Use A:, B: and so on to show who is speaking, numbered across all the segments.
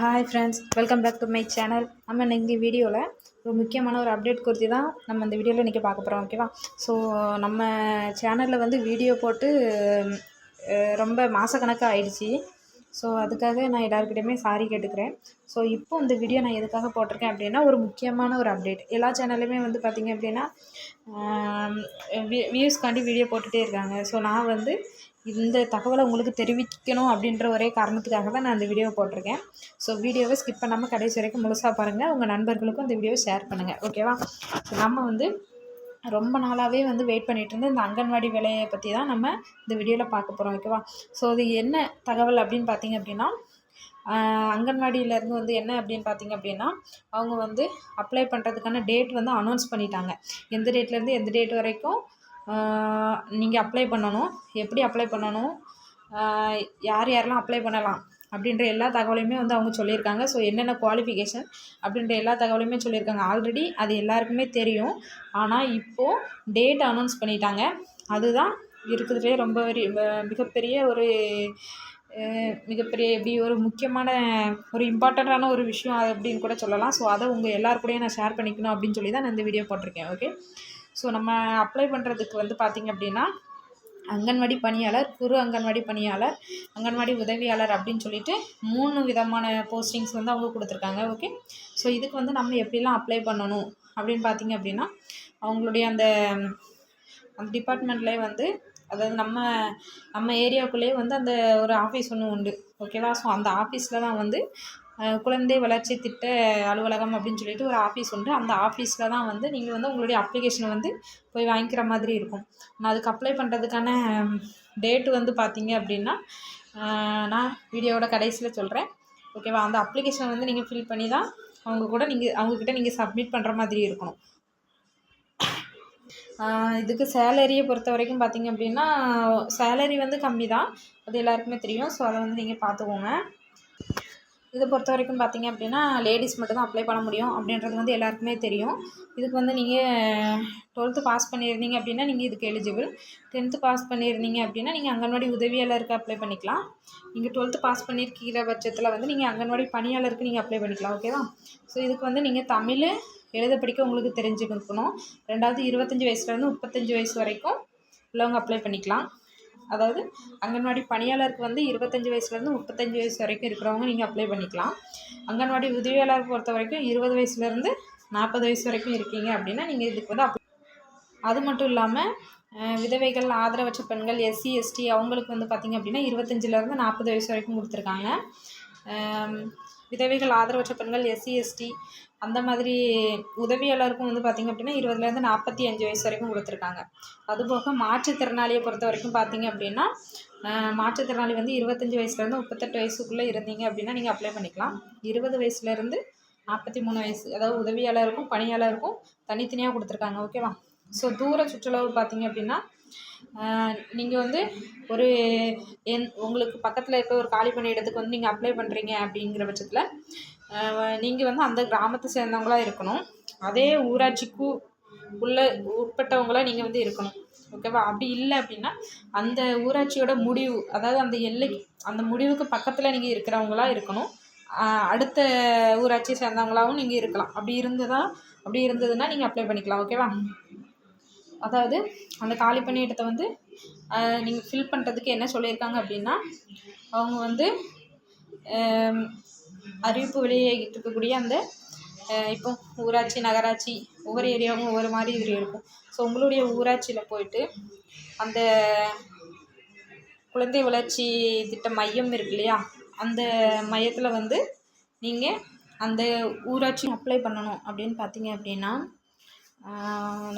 A: Hi friends welcome back to my channel நம்ம இன்றைக்கி வீடியோவில் ஒரு முக்கியமான ஒரு அப்டேட் குறித்து தான் நம்ம இந்த வீடியோவில் இன்றைக்கி பார்க்க போகிறோம் ஓகேவா ஸோ நம்ம சேனலில் வந்து வீடியோ போட்டு ரொம்ப மாதக்கணக்காக ஆயிடுச்சு. ஸோ அதுக்காக நான் எல்லாருக்கிட்டையுமே சாரி கேட்டுக்கிறேன். ஸோ இப்போ இந்த வீடியோ நான் எதுக்காக போட்டிருக்கேன் அப்படின்னா ஒரு முக்கியமான ஒரு அப்டேட் எல்லா சேனல்லையுமே வந்து பார்த்திங்க அப்படின்னா வியூஸ்க்காண்டி வீடியோ போட்டுகிட்டே இருக்காங்க. ஸோ நான் வந்து இந்த தகவலை உங்களுக்கு தெரிவிக்கணும் அப்படின்ற ஒரே காரணத்துக்காக தான் நான் இந்த வீடியோவை போட்டிருக்கேன். ஸோ வீடியோவை ஸ்கிப் பண்ணாமல் கடைசி வரைக்கும் முழுசாக பாருங்கள் உங்கள் நண்பர்களுக்கும் இந்த வீடியோவை ஷேர் பண்ணுங்கள் ஓகேவா ஸோ நம்ம வந்து ரொம்ப நாளாகவே வந்து வெயிட் பண்ணிகிட்டு இருந்த இந்த அங்கன்வாடி வேலையை பற்றி தான் நம்ம இந்த வீடியோவில் பார்க்க போகிறோம் ஓகேவா ஸோ அது என்ன தகவல் அப்படின்னு பார்த்தீங்க அப்படின்னா அங்கன்வாடியிலேருந்து வந்து என்ன அப்படின்னு பார்த்தீங்க அப்படின்னா அவங்க வந்து அப்ளை பண்ணுறதுக்கான டேட் வந்து அனௌன்ஸ் பண்ணிட்டாங்க. எந்த டேட்லேருந்து எந்த டேட் வரைக்கும் நீங்கள் அப்ளை பண்ணணும் எப்படி அப்ளை பண்ணணும் யார் யாரெல்லாம் அப்ளை பண்ணலாம் அப்படின்ற எல்லா தகவலையுமே வந்து அவங்க சொல்லியிருக்காங்க. ஸோ என்னென்ன குவாலிஃபிகேஷன் அப்படின்ற எல்லா தகவலையுமே சொல்லியிருக்காங்க. ஆல்ரெடி அது எல்லாருக்குமே தெரியும். ஆனால் இப்போது டேட் அனௌன்ஸ் பண்ணிட்டாங்க. அதுதான் இருக்கிறதுலே ரொம்ப மிகப்பெரிய ஒரு மிகப்பெரிய எப்படி ஒரு முக்கியமான ஒரு இம்பார்ட்டண்ட்டான ஒரு விஷயம் அது அப்படின்னு கூட சொல்லலாம். ஸோ அதை உங்கள் எல்லாருக்கூடையும் நான் ஷேர் பண்ணிக்கணும் அப்படின்னு சொல்லி தான் நான் இந்த வீடியோ போட்டிருக்கேன். ஓகே ஸோ நம்ம அப்ளை பண்ணுறதுக்கு வந்து பார்த்திங்க அப்படின்னா அங்கன்வாடி பணியாளர் குறு அங்கன்வாடி பணியாளர் அங்கன்வாடி உதவியாளர் அப்படின்னு சொல்லிட்டு மூணு விதமான போஸ்டிங்ஸ் வந்து அவங்க கொடுத்துருக்காங்க ஓகே ஸோ இதுக்கு வந்து நம்ம எப்படிலாம் அப்ளை பண்ணணும் அப்படின்னு பார்த்தீங்க அப்படின்னா அவங்களுடைய அந்த அந்த டிபார்ட்மெண்ட்லேயே வந்து அதாவது நம்ம நம்ம ஏரியாவுக்குள்ளேயே வந்து அந்த ஒரு ஆஃபீஸ் ஒன்று உண்டு ஓகேவா ஸோ அந்த ஆஃபீஸில் தான் வந்து குழந்தை வளர்ச்சி திட்ட அலுவலகம் அப்படின்னு சொல்லிட்டு ஒரு ஆஃபீஸ் உண்டு. அந்த ஆஃபீஸில் தான் வந்து நீங்கள் வந்து உங்களுடைய அப்ளிகேஷனை வந்து போய் வாங்கிக்கிற மாதிரி இருக்கும். நான் அதுக்கு அப்ளை பண்ணுறதுக்கான டேட்டு வந்து பார்த்தீங்க அப்படின்னா நான் வீடியோவோட கடைசியில் சொல்கிறேன் ஓகேவா? அந்த அப்ளிகேஷன் வந்து நீங்கள் ஃபில் பண்ணி தான் அவங்க கூட நீங்கள் அவங்கக்கிட்ட நீங்கள் சப்மிட் பண்ணுற மாதிரி இருக்கணும். இதுக்கு சேலரியை பொறுத்த வரைக்கும் பார்த்தீங்க அப்படின்னா சேலரி வந்து கம்மி தான். அது எல்லாருக்குமே தெரியும். ஸோ அதை வந்து நீங்கள் பார்த்துக்கோங்க இதை பொறுத்த வரைக்கும் பார்த்தீங்க அப்படின்னா லேடிஸ் மட்டும் தான் அப்ளை பண்ண முடியும் அப்படின்றது வந்து எல்லாருக்குமே தெரியும். இதுக்கு வந்து நீங்கள் டுவெல்த்து பாஸ் பண்ணியிருந்தீங்க அப்படின்னா நீங்கள் இதுக்கு எலிஜிபிள் டென்த்து பாஸ் பண்ணியிருந்தீங்க அப்படின்னா நீங்கள் அங்கன்வாடி உதவியாளருக்கு அப்ளை பண்ணிக்கலாம். நீங்கள் டுவெல்த்து பாஸ் பண்ணியிருக்கிற பட்சத்தில் வந்து நீங்கள் அங்கன்வாடி பணியாளருக்கு நீங்கள் அப்ளை பண்ணிக்கலாம் ஓகேவா ஸோ இதுக்கு வந்து நீங்கள் தமிழ் எழுத படிக்க உங்களுக்கு தெரிஞ்சுக்கணும். ரெண்டாவது இருபத்தஞ்சி வயசுலேருந்து முப்பத்தஞ்சு வயசு வரைக்கும் உள்ளவங்க அப்ளை பண்ணிக்கலாம். அதாவது அங்கன்வாடி பணியாளருக்கு வந்து இருபத்தஞ்சி வயசுலேருந்து முப்பத்தஞ்சு வயசு வரைக்கும் இருக்கிறவங்க நீங்கள் அப்ளை பண்ணிக்கலாம். அங்கன்வாடி உதவியாளர் பொறுத்த வரைக்கும் இருபது வயசுலேருந்து நாற்பது வயசு வரைக்கும் இருக்கீங்க அப்படின்னா நீங்கள் இதுக்கு வந்து அப்ளை அது மட்டும் இல்லாமல் விதவைகள் ஆதரவற்ற பெண்கள் எஸ்சி எஸ்டி அவங்களுக்கு வந்து பார்த்திங்க அப்படின்னா இருபத்தஞ்சிலேருந்து நாற்பது வயசு வரைக்கும் கொடுத்துருக்காங்க. விதவைகள் ஆதரவற்ற பெண்கள் எஸ்சி எஸ்டி அந்த மாதிரி உதவியாளருக்கும் வந்து பார்த்திங்க அப்படின்னா இருபதுலேருந்து நாற்பத்தி அஞ்சு வயசு வரைக்கும் கொடுத்துருக்காங்க. அதுபோக மாற்றுத்திறனாளியை பொறுத்த வரைக்கும் பார்த்திங்க அப்படின்னா மாற்றுத்திறனாளி வந்து இருபத்தஞ்சி வயசுலேருந்து முப்பத்தெட்டு வயசுக்குள்ளே இருந்தீங்க அப்படின்னா நீங்கள் அப்ளை பண்ணிக்கலாம். இருபது வயசுலேருந்து நாற்பத்தி மூணு வயசு அதாவது உதவியாளருக்கும் பணியாளருக்கும் தனித்தனியாக கொடுத்துருக்காங்க ஓகேவா ஸோ தூர சுற்றுலாவு பார்த்திங்க அப்படின்னா நீங்கள் வந்து ஒரு என் உங்களுக்கு பக்கத்தில் இருக்க ஒரு காலி பண்ண இடத்துக்கு வந்து நீங்கள் அப்ளை பண்ணுறீங்க அப்படிங்கிற பட்சத்தில் நீங்கள் வந்து அந்த கிராமத்தை சேர்ந்தவங்களா இருக்கணும். அதே ஊராட்சிக்கு உள்ள உட்பட்டவங்களாக நீங்கள் வந்து இருக்கணும். ஓகேவா அப்படி இல்லை அப்படின்னா அந்த ஊராட்சியோட முடிவு அதாவது அந்த எல்லைக்கு அந்த முடிவுக்கு பக்கத்தில் நீங்கள் இருக்கிறவங்களா இருக்கணும். அடுத்த ஊராட்சியை சேர்ந்தவங்களாவும் நீங்கள் இருக்கலாம். அப்படி இருந்ததா அப்படி இருந்ததுன்னா நீங்கள் அப்ளை பண்ணிக்கலாம். ஓகேவா அதாவது அந்த காலி பணியிடத்தை வந்து நீங்கள் ஃபில் பண்ணுறதுக்கு என்ன சொல்லியிருக்காங்க அப்படின்னா அவங்க வந்து அறிவிப்பு வெளியாகிட்டு இருக்கக்கூடிய அந்த இப்போ ஊராட்சி நகராட்சி ஒவ்வொரு ஏரியாவும் ஒவ்வொரு மாதிரி இது இருக்கும். ஸோ உங்களுடைய ஊராட்சியில் போயிட்டு அந்த குழந்தை வளர்ச்சி திட்ட மையம் இருக்கு இல்லையா? அந்த மையத்தில் வந்து நீங்கள் அந்த ஊராட்சி அப்ளை பண்ணணும் அப்படின்னு பார்த்தீங்க அப்படின்னா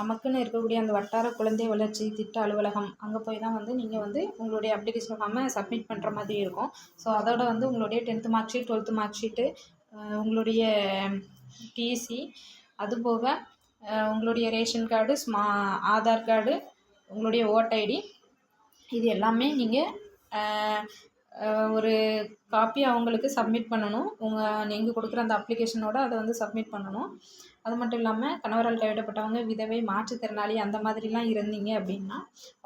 A: நமக்குன்னு இருக்கக்கூடிய அந்த வட்டார குழந்தை வளர்ச்சி திட்ட அலுவலகம் அங்கே போய் தான் வந்து நீங்கள் வந்து உங்களுடைய அப்ளிகேஷன் ஃபார்மை சப்மிட் பண்ணுற மாதிரி இருக்கும். ஸோ அதோட வந்து உங்களுடைய tenth mark sheet twelfth mark sheet உங்களுடைய டிசி அதுபோக உங்களுடைய ரேஷன் கார்டு ஸ்மா ஆதார் கார்டு உங்களுடைய ஓட் ஐடி இது எல்லாமே நீங்கள் ஒரு காப்பி அவங்களுக்கு சப்மிட் பண்ணணும். உங்கள் நீங்கள் கொடுக்குற அந்த அப்ளிகேஷனோட அதை வந்து சப்மிட் பண்ணணும். அது மட்டும் இல்லாமல் கணவரால் கைவிடப்பட்டவங்க விதவை மாற்றுத்திறனாளி அந்த மாதிரிலாம் இருந்தீங்க அப்படின்னா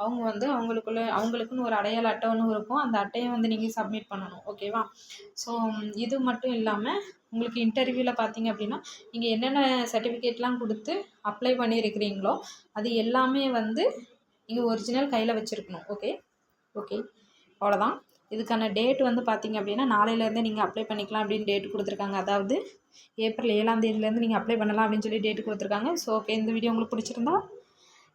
A: அவங்க வந்து அவங்களுக்குள்ள அவங்களுக்குன்னு ஒரு அடையாள அட்டை ஒன்று இருக்கும். அந்த அட்டையை வந்து நீங்கள் சப்மிட் பண்ணணும். ஓகேவா ஸோ இது மட்டும் இல்லாமல் உங்களுக்கு இன்டர்வியூவில் பார்த்தீங்க அப்படின்னா நீங்கள் என்னென்ன சர்டிஃபிகேட்லாம் கொடுத்து அப்ளை பண்ணியிருக்கிறீங்களோ அது எல்லாமே வந்து நீங்கள் ஒரிஜினல் கையில் வச்சுருக்கணும். ஓகே ஓகே அவ்வளோதான் இதுக்கான டேட் வந்து பார்த்தீங்க அப்படின்னா நாளையிலேருந்தே நீங்கள் அப்ளை பண்ணிக்கலாம் அப்படின்னு டேட் கொடுத்துருக்காங்க. அதாவது ஏப்ரல் ஏழாம் தேதியிலேருந்து நீங்கள் அப்ளை பண்ணலாம் அப்படின்னு சொல்லி டேட் கொடுத்துருக்காங்க. ஸோ ஓகே இந்த வீடியோ உங்களுக்கு பிடிச்சிருந்தா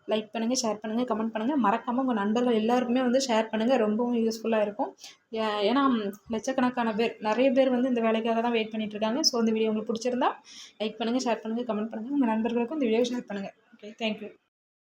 A: லைக் பண்ணுங்கள் ஷேர் பண்ணுங்கள் கமெண்ட் பண்ணுங்கள் மறக்காமல் உங்கள் நண்பர்கள் எல்லாருக்குமே வந்து ஷேர் பண்ணுங்கள் ரொம்பவும் யூஸ்ஃபுல்லாக இருக்கும். ஏ- ஏன்னா லட்சக்கணக்கான பேர் நிறைய பேர் வந்து இந்த வேலைக்காக தான் வெயிட் பண்ணிகிட்ருக்காங்க இருக்காங்க. ஸோ இந்த வீடியோ உங்களுக்கு பிடிச்சிருந்தா லைக் பண்ணுங்கள் ஷேர் பண்ணுங்கள் கமெண்ட் பண்ணுங்கள் உங்கள் நண்பர்களுக்கும் இந்த வீடியோ ஷேர் பண்ணுங்கள் ஓகே தேங்க்யூ